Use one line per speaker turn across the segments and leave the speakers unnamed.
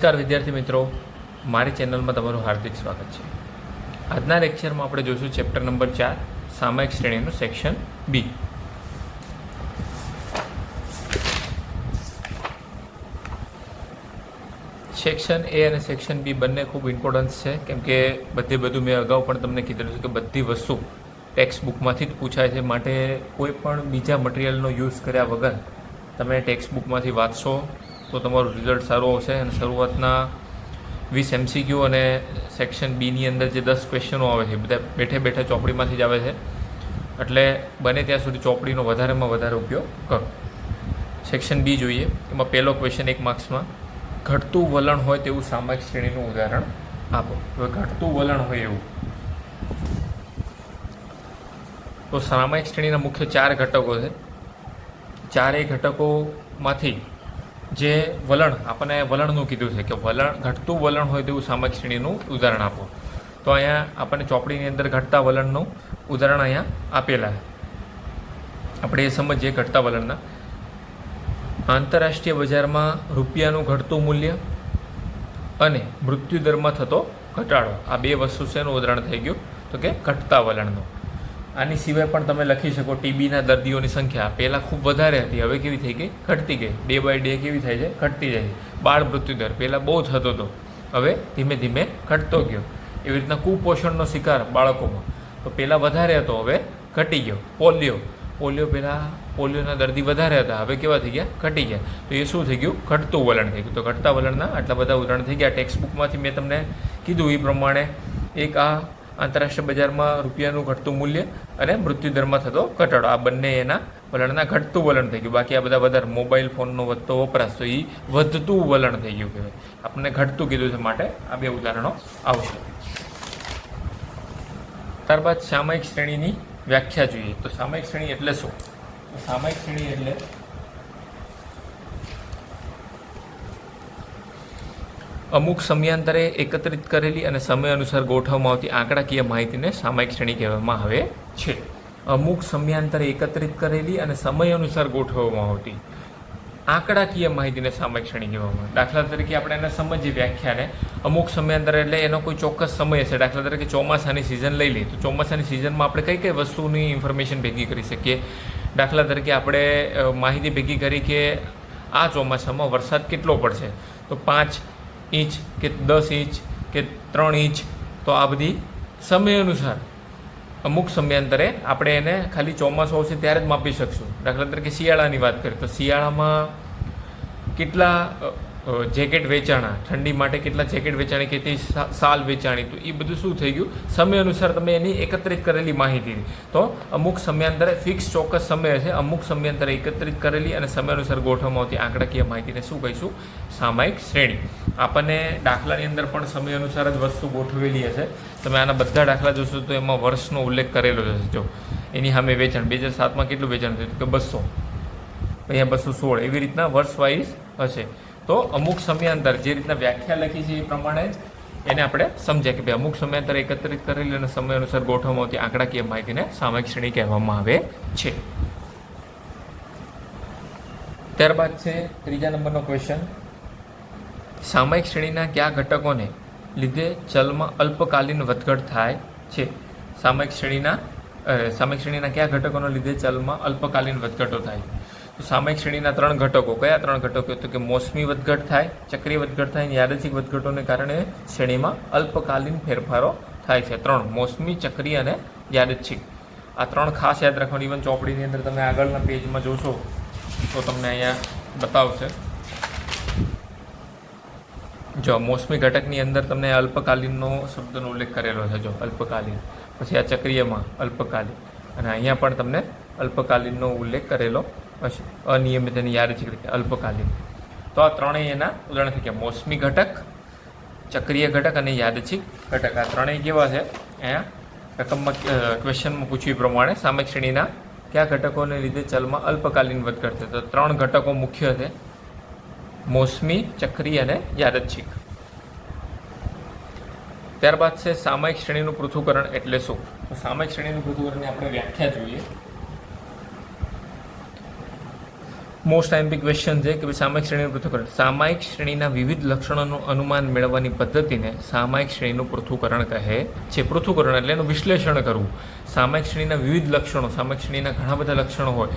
નમસ્કાર વિદ્યાર્થી મિત્રો. મારી ચેનલમાં તમારું હાર્દિક સ્વાગત છે. આજના લેક્ચરમાં આપણે જોઈશું ચેપ્ટર નંબર ચાર, સામાયિક શ્રેણીનું સેક્શન બી. સેક્શન એ અને સેક્શન બી બંને ખૂબ ઇમ્પોર્ટન્સ છે. કેમ કે બધે બધું મેં અગાઉ પણ તમને કીધેલું છે કે બધી વસ્તુ ટેક્સ્ટ બુકમાંથી જ પૂછાય છે. માટે કોઈ પણ બીજા મટીરિયલનો યુઝ કર્યા વગર તમે ટેક્સ્ટ બુકમાંથી વાંચશો તો તમારું રિઝલ્ટ સારું આવશે. અને શરૂઆતના વીસ એમસીક્યુ અને સેક્શન બીની અંદર જે દસ ક્વેશ્ચનો આવે છે બધા બેઠે બેઠે ચોપડીમાંથી જ આવે છે. એટલે બને ત્યાં સુધી ચોપડીનો વધારેમાં વધારે ઉપયોગ કરો. સેક્શન બી જોઈએ. એમાં પહેલો ક્વેશ્ચન એક માર્ક્સમાં ઘટતું વલણ હોય તેવું સામાયિક શ્રેણીનું ઉદાહરણ આપો. હવે ઘટતું વલણ હોય એવું. તો સામાયિક શ્રેણીના મુખ્ય ચાર ઘટકો છે. ચારેય ઘટકોમાંથી જે વલણ, આપણને વલણનું કીધું છે કે વલણ, ઘટતું વલણ હોય તેવું સામાયિક શ્રેણીનું ઉદાહરણ આપો. તો અહીંયા આપણને ચોપડીની અંદર ઘટતા વલણનું ઉદાહરણ અહીંયા આપેલા આપણે એ સમજીએ ઘટતા વલણના. આંતરરાષ્ટ્રીય બજારમાં રૂપિયાનું ઘટતું મૂલ્ય અને મૃત્યુદરમાં થતો ઘટાડો. આ બે વસ્તુ છે એનું ઉદાહરણ થઈ ગયું? તો કે ઘટતા વલણનું. આની સિવાય પણ તમે લખી શકો ટીબીના દર્દીઓની સંખ્યા. પહેલાં ખૂબ વધારે હતી, હવે કેવી થઈ ગઈ? ઘટતી ગઈ. ડે બાય ડે કેવી થાય છે? ઘટતી જાય બાળ મૃત્યુદર પહેલાં બહુ થતો હતો હવે ધીમે ધીમે ઘટતો ગયો. એવી રીતના કુપોષણનો શિકાર બાળકોમાં. તો પહેલાં વધારે હતો, હવે ઘટી ગયો. પોલિયો. પોલિયો પહેલાં પોલિયોના દર્દી વધારે હતા. હવે કેવા થઈ ગયા? ઘટી ગયા. તો એ શું થઈ ગયું? ઘટતું વલણ થઈ ગયું. તો ઘટતા વલણના આટલા બધા ઉદાહરણ થઈ ગયા. ટેક્સ્ટ બુકમાંથી મેં તમને કીધું એ પ્રમાણે એક આ આંતરરાષ્ટ્રીય બજારમાં રૂપિયાનું ઘટતું મૂલ્ય અને મૃત્યુદરમાં થતો ઘટાડો. આ બંને એના વલણના ઘટતું વલણ થઈ ગયું. બાકી આ બધા વધારે મોબાઈલ ફોનનો વધતો વપરાશ, તો એ વધતું વલણ થઈ ગયું કહેવાય. આપણને ઘટતું કીધું છે માટે આ બે ઉદાહરણો આવશે. ત્યારબાદ સામાયિક શ્રેણીની વ્યાખ્યા જોઈએ. તો સામાયિક શ્રેણી એટલે શું? સામયિક શ્રેણી એટલે અમુક સમયાંતરે એકત્રિત કરેલી અને સમય અનુસાર ગોઠવવામાં આવતી આંકડાકીય માહિતીને સામાયિક શ્રેણી કહેવામાં આવે છે. અમુક સમયાંતરે એકત્રિત કરેલી અને સમય અનુસાર ગોઠવવામાં આવતી આંકડાકીય માહિતીને સામાયિક શ્રેણી કહેવામાં દાખલા તરીકે આપણે એને સમજીએ વ્યાખ્યાને. અમુક સમયાંતરે એટલે એનો કોઈ ચોક્કસ સમય હશે. દાખલા તરીકે ચોમાસાની સિઝન લઈ લઈએ. તો ચોમાસાની સિઝનમાં આપણે કઈ કઈ વસ્તુની ઇન્ફોર્મેશન ભેગી કરી શકીએ? દાખલા તરીકે આપણે માહિતી ભેગી કરી કે આ ચોમાસામાં વરસાદ કેટલો પડશે? તો પાંચ ઇંચ કે દસ ઇંચ કે ત્રણ ઇંચ, તો આ બધી સમય અનુસાર, અમુક સમયાંતરે આપણે એને ખાલી ચોમાસું આવશે ત્યારે જ માપી શકશું. દાખલા તરીકે શિયાળાની વાત કરીએ, તો શિયાળામાં કેટલા જેકેટ વેચાણા, ઠંડી માટે કેટલા જેકેટ વેચાણી કેટલી સાલ વેચાણી, તો એ બધું શું થઈ ગયું? સમય અનુસાર તમે એની એકત્રિત કરેલી માહિતી તો અમુક સમયાંતરે ફિક્સ ચોક્કસ સમય હશે, અમુક સમયાંતરે એકત્રિત કરેલી અને સમય અનુસાર ગોઠવવામાં આવતી આંકડાકીય માહિતીને શું કહીશું? સામાયિક શ્રેણી. આપણને દાખલાની અંદર પણ સમય અનુસાર જ વસ્તુ ગોઠવેલી હશે. તમે આના બધા દાખલા જોશો તો એમાં વર્ષનો ઉલ્લેખ કરેલો હશે. જો, એની સામે વેચાણ. બે હજાર સાતમાં કેટલું વેચાણ થયું? કે બસો. અહીંયા બસો સોળ. એવી રીતના વર્ષ વાઇઝ હશે. તો અમુક સમયાંતર જે રીતના વ્યાખ્યા લખી છે એ પ્રમાણે જ એને આપણે સમજ્યા કે ભાઈ અમુક સમયાંતર એકત્રિત કરેલી અને સમય અનુસાર ગોઠવવામાં આવતી આંકડાકીય માહિતીને સામાયિક શ્રેણી કહેવામાં આવે છે. ત્યારબાદ છે ત્રીજા નંબરનો ક્વેશ્ચન સામાયિક શ્રેણીના કયા ઘટકોને લીધે ચલમાં અલ્પકાલીન વધઘટ થાય છે? સામાયિક શ્રેણીના સામાયિક શ્રેણીના કયા ઘટકોને લીધે ચલમાં અલ્પકાલીન વધઘટો થાય? તો સામાયિક શ્રેણીના ત્રણ ઘટકો, કયા ત્રણ ઘટકો? તો કે મોસમી વધઘટ થાય ચક્રીય વધઘટ થાય, અને યાદચ્છિક વધઘટોને કારણે શ્રેણીમાં અલ્પકાલીન ફેરફારો થાય છે. ત્રણ, મોસમી ચક્રીય અને યાદચ્છિક. આ ત્રણ ખાસ યાદ રાખવાની. ઇવન ચોપડીની અંદર તમે આગળના પેજમાં જોશો, તો તમને અહીંયા બતાવશે. જો મોસમી ઘટકની અંદર તમને અલ્પકાલીનનો શબ્દનો ઉલ્લેખ કરેલો છે, જો અલ્પકાલીન. પછી આ ચક્રીયમાં અલ્પકાલીન. અને અહીંયા પણ તમને અલ્પકાલીનનો ઉલ્લેખ કરેલો હશે અનિયમિત અને યાદચ્છિક રીતે અલ્પકાલિક તો આ ત્રણેય એના ઉદાહરણ થઈ ગયા મોસમી ઘટક, ચક્રીય ઘટક અને યાદચ્છિક ઘટક. આ ત્રણેય કેવા છે? અહીંયા રકમમાં ક્વેશ્ચનમાં પૂછ્યું પ્રમાણે સામે શ્રેણીના કયા ઘટકોને લીધે ચલમાં અલ્પકાલીન વધઘટ છે તો ત્રણ ઘટકો મુખ્ય છે. મોસમી ચક્રીય અને યાદચ્છિક. ત્યારબાદ છે સામાયિક શ્રેણીનું પૃથ્થકરણ એટલે શું? તો સામાયિક શ્રેણીનું પૃથ્થકરણની આપણે વ્યાખ્યા જોઈએ. મોસ્ટ આઈમ્પી ક્વેશ્ચન છે કે ભાઈ સામાયિક શ્રેણીનું પૃથ્થકરણ સામાયિક શ્રેણીના વિવિધ લક્ષણોનું અનુમાન મેળવવાની પદ્ધતિને સામાયિક શ્રેણીનું પૃથ્થકરણ કહે છે. પૃથ્થકરણ એટલે એનું વિશ્લેષણ કરવું. સામાયિક શ્રેણીના વિવિધ લક્ષણો, સામાયિક શ્રેણીના ઘણા બધા લક્ષણો હોય.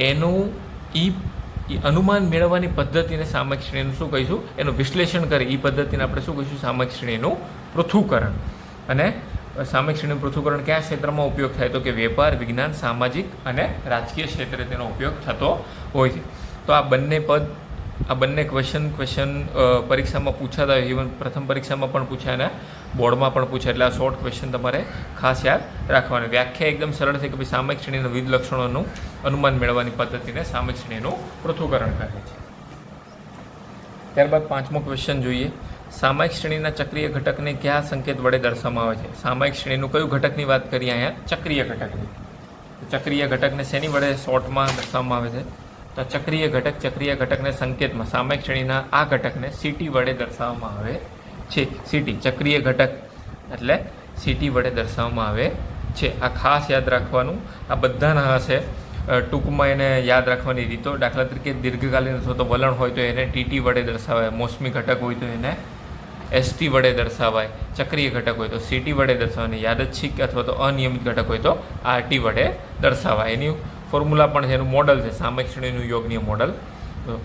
એનું ઈ અનુમાન મેળવવાની પદ્ધતિને સામાયિક શ્રેણીનું શું કહીશું? એનું વિશ્લેષણ કરી. એ પદ્ધતિને આપણે શું કહીશું? સામાયિક શ્રેણીનું પૃથ્થકરણ અને સામાયિક શ્રેણીનું પૃથ્થકરણ કયા ક્ષેત્રમાં ઉપયોગ થાય? તો કે વેપાર, વિજ્ઞાન, સામાજિક અને રાજકીય ક્ષેત્રે તેનો ઉપયોગ થતો હોય છે. તો આ બંને પદ, આ બંને ક્વેશ્ચન ક્વેશ્ચન પરીક્ષામાં પૂછાતા હોય. ઇવન પ્રથમ પરીક્ષામાં પણ પૂછાય અને બોર્ડમાં પણ પૂછાય. એટલે આ શોર્ટ ક્વેશ્ચન તમારે ખાસ યાદ રાખવાની. વ્યાખ્યા એકદમ સરળ છે કે ભાઈ સામાયિક શ્રેણીના વિવિધ લક્ષણોનું અનુમાન મેળવવાની પદ્ધતિને સામાયિક શ્રેણીનું પૃથ્થકરણ કહે છે. ત્યારબાદ પાંચમો ક્વેશ્ચન જોઈએ. સામાયિક શ્રેણીના ચક્રીય ઘટકને કયા સંકેત વડે દર્શાવવામાં આવે છે? સામાયિક શ્રેણીનું કયું ઘટકની વાત કરીએ અહીંયા? ચક્રીય ઘટકની. ચક્રીય ઘટકને શેની વડે શોર્ટમાં દર્શાવવામાં આવે છે? તો ચક્રીય ઘટક ચક્રીય ઘટકને સંકેતમાં, સામાયિક શ્રેણીના આ ઘટકને સીટી વડે દર્શાવવામાં આવે છે. સીટી ચક્રીય ઘટક એટલે સીટી વડે દર્શાવવામાં આવે છે. આ ખાસ યાદ રાખવાનું. આ બધાના હશે. ટૂંકમાં એને યાદ રાખવાની રીતો. દાખલા તરીકે દીર્ઘકાલીન અથવા તો વલણ હોય તો એને ટીટી વડે દર્શાવે મોસમી ઘટક હોય તો એને એસટી વડે દર્શાવાય ચક્રીય ઘટક હોય તો સીટી વડે દર્શાવાય યાદચ્છિક અથવા તો અનિયમિત ઘટક હોય તો આરટી વડે દર્શાવાય. એની ફોર્મ્યુલા પણ છે, એનું મોડલ છે, સામાયિક શ્રેણીનું યોગનીય મોડલ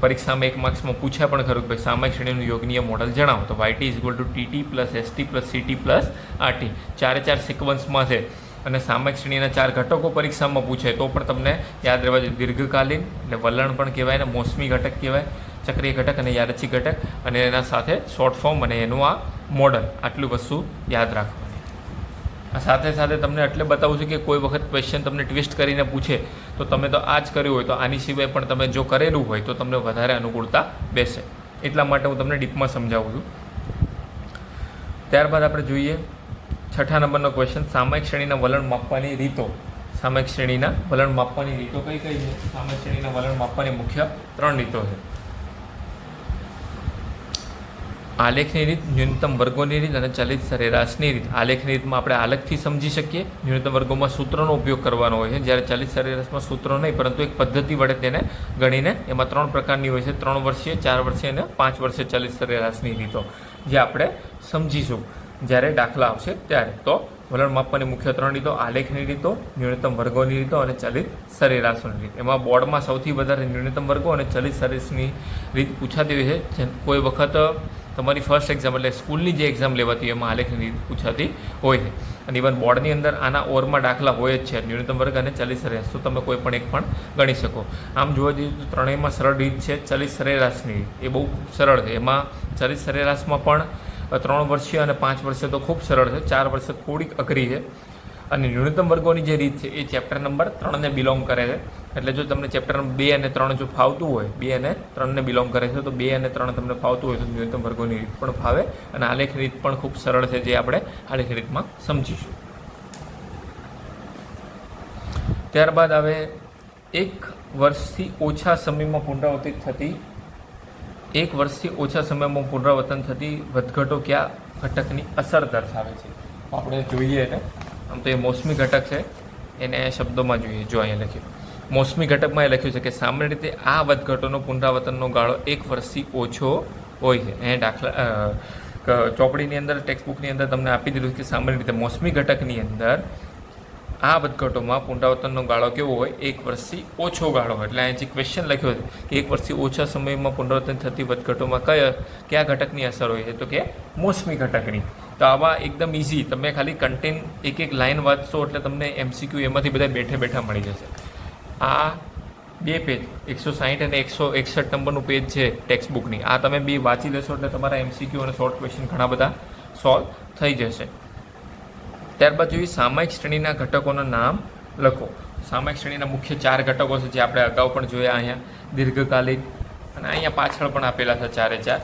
પરીક્ષામાં એક માર્ક્સમાં પૂછ્યા પણ ખરું કે ભાઈ સામાયિક શ્રેણીનું યોગનીય મોડલ જણાવો. તો YT is equal to TT plus ST plus CT plus RT ચારે ચાર સિક્વન્સમાં છે. અને સામાયિક શ્રેણીના ચાર ઘટકો પરીક્ષામાં પૂછે તો પણ તમને યાદ રહેવા જોઈએ. દીર્ઘકાલીન એટલે વલણ પણ કહેવાય ને મોસમી ઘટક કહેવાય. ચક્રીય ઘટક અને યાદચ્છી ઘટક અને એના સાથે શોર્ટ ફોર્મ અને એનું આ મોડલ આટલું વસ્તુ યાદ રાખવાની. આ સાથે સાથે તમને એટલે બતાવું છું કે કોઈ વખત ક્વેશ્ચન તમને ટ્વિસ્ટ કરીને પૂછે, તો તમે તો આ જ કર્યું હોય, તો આની સિવાય પણ તમે જો કરેલું હોય, તો તમને વધારે અનુકૂળતા બેસે. એટલા માટે હું તમને ડીપમાં સમજાવું છું. ત્યારબાદ આપણે જોઈએ છઠ્ઠા નંબરનો ક્વેશ્ચન સામાયિક શ્રેણીના વલણ માપવાની રીતો. સામાયિક શ્રેણીના વલણ માપવાની રીતો કઈ કઈ છે? સામાયિક શ્રેણીના વલણ માપવાની મુખ્ય ત્રણ રીતો છે. આલેખની રીત, ન્યૂનતમ વર્ગોની રીત અને ચલિત સરેરાશની રીત. આલેખની રીતમાં આપણે આલેખથી સમજી શકીએ. ન્યૂનતમ વર્ગોમાં સૂત્રનો ઉપયોગ કરવાનો હોય છે. જ્યારે ચલિત સરેરાશમાં સૂત્રો નહીં, પરંતુ એક પદ્ધતિ વડે તેને ગણીને એમાં ત્રણ પ્રકારની હોય છે. ત્રણ વર્ષીય, ચાર વર્ષીય અને પાંચ વર્ષીય ચલિત સરેરાશની રીતો, જે આપણે સમજીશું જ્યારે દાખલા આવશે ત્યારે. તો વલણ માપવાની મુખ્ય ત્રણ રીતો, આલેખની રીતો, ન્યૂનતમ વર્ગોની રીતો અને ચલિત સરેરાશોની રીત. એમાં બોર્ડમાં સૌથી વધારે ન્યૂનતમ વર્ગો અને ચલિત સરેરાશની રીત પૂછાતી હોય છે. કોઈ વખત તમારી ફર્સ્ટ એક્ઝામ એટલે સ્કૂલની જે એક્ઝામ લેવાતી એમાં આલેખની રીત પૂછાતી હોય છે. અને ઇવન બોર્ડની અંદર આના ઓરમાં દાખલા હોય જ છે. ન્યૂનતમ વર્ગ અને ચલિત સરેરાશ તો તમે કોઈ પણ એક પણ ગણી શકો. આમ જોવા જઈએ તો ત્રણેયમાં સરળ રીત છે. ચલિત સરેરાશની. એ બહુ સરળ છે. એમાં ચલિત સરેરાશમાં પણ ત્રણ વર્ષીય અને પાંચ વર્ષે તો ખૂબ સરળ છે. ચાર વર્ષે થોડીક અઘરી છે. અને ન્યૂનતમ વર્ગોની જે રીત છે, એ ચેપ્ટર નંબર ત્રણને બિલોંગ કરે છે. એટલે જો તમને ચેપ્ટર બે અને ત્રણ જો ફાવતું હોય, બે અને ત્રણને બિલોંગ કરે છે, તો બે અને ત્રણ તમને ફાવતું હોય તો ન્યૂનતમ વર્ગોની રીત પણ ફાવે અને આલેખ રીત પણ ખૂબ સરળ છે, જે આપણે આલેખ રીતમાં સમજીશું. ત્યારબાદ આવે, એક વર્ષથી ઓછા સમયમાં પુનરાવર્તિત થતી, એક વર્ષથી ઓછા સમયમાં પુનરાવર્તન થતી વધઘટો કયા? ઘટકની અસર દર્શાવે છે. આપણે જોઈએ એને. આમ તો એ મોસમી ઘટક છે. એને શબ્દોમાં જોઈએ, જો અહીંયા લખ્યું. મોસમી ઘટકમાં એ લખ્યું છે કે સામાન્ય રીતે આ વધઘટોનો પુનરાવર્તનનો ગાળો એક વર્ષથી ઓછો હોય છે. એ દાખલા ચોપડીની અંદર, ટેક્સ્ટબુકની અંદર તમને આપી દીધું કે સામાન્ય રીતે મોસમી ઘટકની અંદર આ વધઘટોમાં પુનરાવર્તનનો ગાળો કેવો હોય? એક વર્ષથી ઓછો ગાળો હોય. એટલે અહીં જે ક્વેશ્ચન લખ્યો છે કે એક વર્ષથી ઓછા સમયમાં પુનરાવર્તન થતી વધઘટોમાં કયા કયા ઘટકની અસર હોય છે? તો કે મોસમી ઘટકની. તો આવા એકદમ ઇઝી તમે ખાલી કન્ટેન એક એક લાઈન વાંચશો એટલે તમને એમસીક્યુ એમાંથી બધા બેઠે બેઠા મળી જશે. આ બે પેજ એકસો સાહીઠ અને એકસો એકસઠ નંબરનું પેજ છે ટેક્સ્ટ બુકની આ તમે બે વાંચી લેશો એટલે તમારા એમસીક્યુ અને શોર્ટ ક્વેશ્ચન ઘણા બધા સોલ્વ થઈ જશે. ત્યારબાદ જોઈએ સામાયિક શ્રેણીના ઘટકોના નામ લખો. સામાયિક શ્રેણીના મુખ્ય ચાર ઘટકો છે જે આપણે અગાઉ પણ જોયા અહીંયા. દીર્ઘકાલીન અને અહીંયા પાછળ પણ આપેલા છે ચારે ચાર.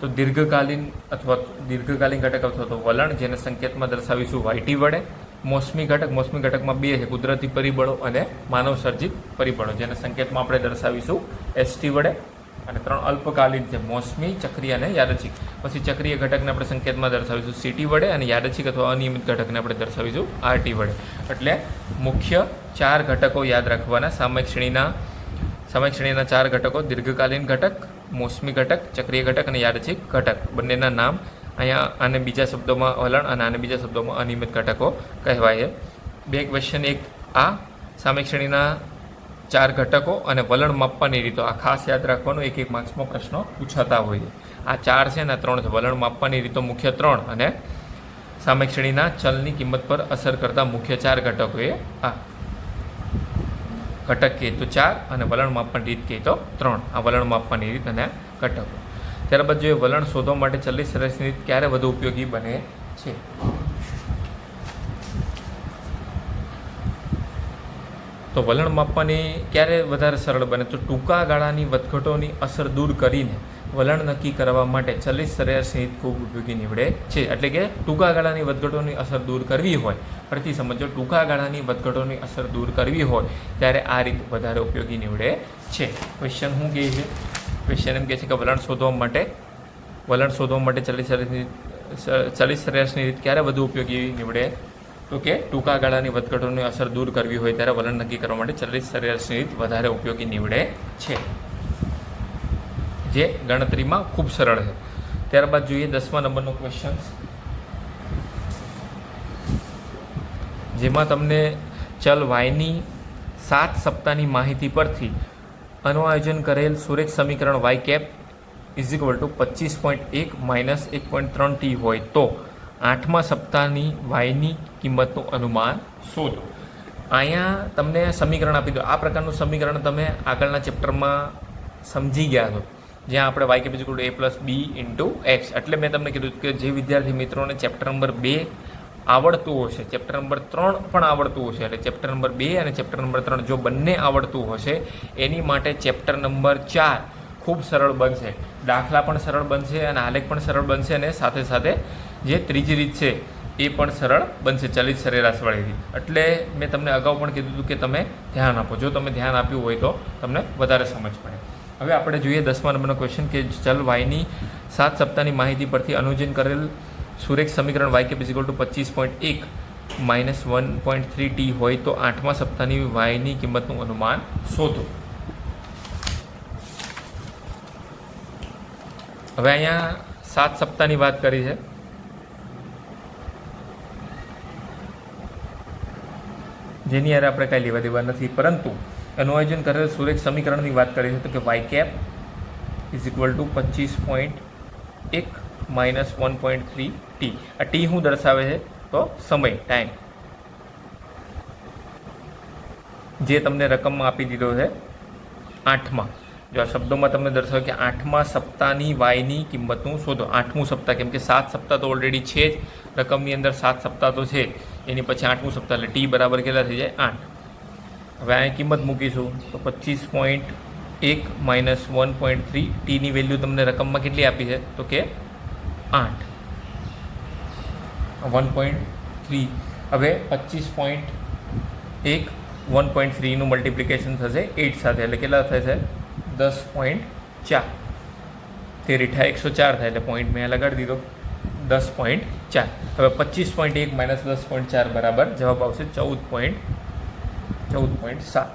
તો દીર્ઘકાલીન અથવા દીર્ઘકાલીન ઘટક અથવા તો વલણ જેને સંકેતમાં દર્શાવીશું, વાયટી વડે, મોસમી ઘટક, મોસમી ઘટકમાં બે છે, કુદરતી પરિબળો અને માનવ સર્જિત પરિબળો, જેને સંકેતમાં આપણે દર્શાવીશું, એસટી વડે અને ત્રણ અલ્પકાલીન છે, મોસમી ચક્રીય અને યાદચ્છિક. પછી ચક્રીય ઘટકને આપણે સંકેતમાં દર્શાવીશું, સીટી વડે અને યાદચ્છિક અથવા અનિયમિત ઘટકને આપણે દર્શાવીશું, આરટી વડે. એટલે મુખ્ય ચાર ઘટકો યાદ રાખવાના, સામયિક શ્રેણીના સામયિક શ્રેણીના ચાર ઘટકો, દીર્ઘકાલીન ઘટક મોસમી ઘટક, ચક્રીય ઘટક અને યાદચ્છિક ઘટક. બંનેના નામ અહીંયા આને બીજા શબ્દોમાં વલણ અને આને બીજા શબ્દોમાં અનિયમિત ઘટકો કહેવાય છે. બે ક્વેશ્ચન એક, આ સામે શ્રેણીના ચાર ઘટકો અને વલણ માપવાની રીતો. આ ખાસ યાદ રાખવાનું એક એક માર્ક્સમાં પ્રશ્નો પૂછાતા હોય આ ચાર છે ને ત્રણ છે. વલણ માપવાની રીતો મુખ્ય ત્રણ અને સામે શ્રેણીના ચલની કિંમત પર અસર કરતા મુખ્ય ચાર ઘટકો એ આ ઘટક કહીએ તો ચાર અને વલણ માપવાની રીત કહે તો ત્રણ. આ વલણ માપવાની રીત અને ઘટકો. ત્યારબાદ જોઈએ વલણ શોધવા માટે ચલ્લી સરસની રીત ક્યારે વધુ ઉપયોગી બને છે? તો વલણ માપવાની ક્યારે વધારે સરળ બને? તો ટૂંકા ગાળાની વધઘટોની અસર દૂર કરીને વલણ નક્કી કરવા માટે ચલિત સરેરાશ રીત ખૂબ ઉપયોગી નીવડે છે. એટલે કે ટૂંકા ગાળાની વધઘટોની અસર દૂર કરવી હોય. ફરીથી સમજો, ટૂંકા ગાળાની વધઘટોની અસર દૂર કરવી હોય, ત્યારે આ રીત વધારે ઉપયોગી નીવડે છે. ક્વેશ્ચન શું કહે છે? ક્વેશ્ચન એમ કહે છે કે વલણ શોધવા માટે, વલણ શોધવા માટે ચલિત સરેરાશની ચલિત સરેરાશની રીત ક્યારે વધુ ઉપયોગી નીવડે? તો કે ટૂંકા ગાળાની વધઘટોની અસર દૂર કરવી હોય, ત્યારે વલણ નક્કી કરવા માટે ચલિત સરેરાશની રીત વધારે ઉપયોગી નીવડે છે. જે ગણતરીમાં ખૂબ સરળ છે. ત્યારબાદ જોઈએ દસમા નંબરનો ક્વેશ્ચન જેમાં તમને ચલ વાયની સાત સપ્તાહની માહિતી પરથી અનુઆયોજન કરેલ સુરેખ સમીકરણ Y cap is equal to પચીસ પોઈન્ટ એક માઇનસ એક પોઈન્ટ ત્રણ ટી હોય તો આઠમા સપ્તાહની વાયની કિંમતનું અનુમાન શોધો. અહીંયા તમને સમીકરણ આપી દો. આ પ્રકારનું સમીકરણ તમે આગળના ચેપ્ટરમાં સમજી ગયા છો. જ્યાં આપણે Y cap is A plus B into X એટલે મેં તમને કીધું કે જે વિદ્યાર્થી મિત્રોને ચેપ્ટર નંબર બે આવડતું હશે ચેપ્ટર નંબર ત્રણ પણ આવડતું હશે, એટલે ચેપ્ટર નંબર બે અને ચેપ્ટર નંબર ત્રણ જો બંને આવડતું હશે, એની માટે ચેપ્ટર નંબર ચાર ખૂબ સરળ બનશે. દાખલા પણ સરળ બનશે અને આલેખ પણ સરળ બનશે અને સાથે સાથે જે ત્રીજી રીત છે, એ પણ સરળ બનશે ચલિત સરેરાશવાળી રીત એટલે મેં તમને અગાઉ પણ કીધું હતું કે તમે ધ્યાન આપો. જો તમે ધ્યાન આપ્યું હોય તો તમને વધારે સમજ પડે. હવે આપણે જોઈએ દસમા નંબરનો ક્વેશ્ચન કે ચલ વાયની સાત સપ્તાહની માહિતી પરથી અનુજન કરેલ સુરેખ સમીકરણ Y cap is equal to પચીસ પોઈન્ટ એક minus one point three T હોય તો આઠમા સપ્તાહની વાયની કિંમતનું અનુમાન શોધો. હવે અહીંયા સાત સપ્તાહની વાત કરી છે. જેની યારે આપણે કાંઈ લેવા દેવા નથી, પરંતુ એનું આયોજન કરેલ સુરેખ સમીકરણની વાત કરી છે તો કે Y cap is equal to પચીસ પોઈન્ટ એક minus one point three T આ ટી શું દર્શાવે છે? તો સમય ટાઈમ જે તમને રકમમાં આપી દીધો છે આઠમાં. જો આ શબ્દોમાં તમને દર્શાવે કે આઠમા સપ્તાહની વાયની કિંમતનું શોધો. આઠમું સપ્તાહ, કેમ કે સાત સપ્તાહ તો ઓલરેડી છે જ. રકમની અંદર સાત સપ્તાહ તો છે. એની પછી આઠમું સપ્તાહ, એટલે ટી બરાબર કેટલા થઈ જાય? આઠ. હવે અહીં કિંમત મૂકીશું તો પચીસ પોઈન્ટ એક માઇનસ વન પોઈન્ટ થ્રી ટીની વેલ્યુ તમને રકમમાં કેટલી આપી છે? તો કે આઠ. One point three. હવે પચીસ પોઈન્ટ એક વન પોઈન્ટ થ્રીનું મલ્ટિપ્લિકેશન થશે એઇટ સાથે. એટલે કેટલા થશે દસ પોઈન્ટ ચાર. તે રીઠા એકસો ચાર થાય એટલે પોઈન્ટ મેં લગાડી દીધો. દસ પોઈન્ટ ચાર. હવે પચીસ પોઈન્ટ એક માઇનસ દસ પોઈન્ટ ચાર બરાબર જવાબ આવશે ચૌદ પોઈન્ટ ચૌદ પોઈન્ટ સાત.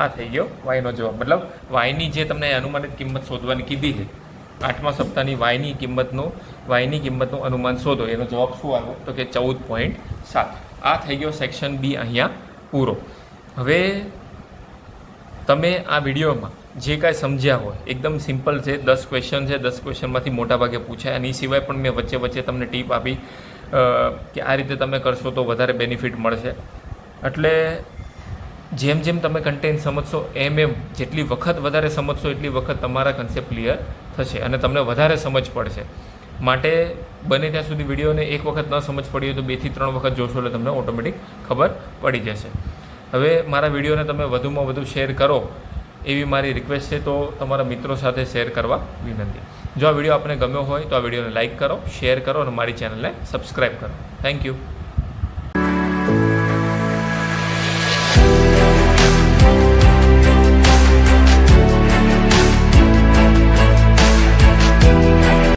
આ થઈ ગયો વાયનો જવાબ. મતલબ વાયની જે તમને અનુમાનિત કિંમત શોધવાની કીધી છે, આઠમા સપ્તાહની વાયની કિંમતનો, વાયની કિંમતનું અનુમાન શોધો. એનો જવાબ શું આવ્યો? તો કે ચૌદ પોઈન્ટ સાત. આ થઈ ગયો સેક્શન બી અહીંયા પૂરો. હવે તમે આ વિડીયોમાં જે કાંઈ સમજ્યા હોય, એકદમ સિમ્પલ છે, દસ ક્વેશ્ચન છે, દસ ક્વેશ્ચનમાંથી મોટાભાગે પૂછાય. અને એ સિવાય પણ મેં વચ્ચે વચ્ચે તમને ટીપ આપી કે આ રીતે તમે કરશો તો વધારે બેનિફિટ મળશે. એટલે જેમ જેમ તમે કન્ટેન્ટ સમજશો, એમ એમ જેટલી વખત વધારે સમજશો, એટલી વખત તમારા કન્સેપ્ટ ક્લિયર થશે અને તમને વધારે સમજ પડશે. માટે બને ત્યાં સુધી વિડીયોને એક વખત ન સમજ પડી હોય તો બેથી ત્રણ વખત જોશો એટલે તમને ઓટોમેટિક ખબર પડી જશે. હવે મારા વિડીયોને તમે વધુમાં વધુ શેર કરો એવી મારી રિક્વેસ્ટ છે તો તમારા મિત્રો સાથે શેર કરવા વિનંતી. જો આ વીડિયો આપને ગમ્યો હોય તો આ વિડીયોને લાઇક કરો શેર કરો અને મારી ચેનલને સબસ્ક્રાઈબ કરો. Thank you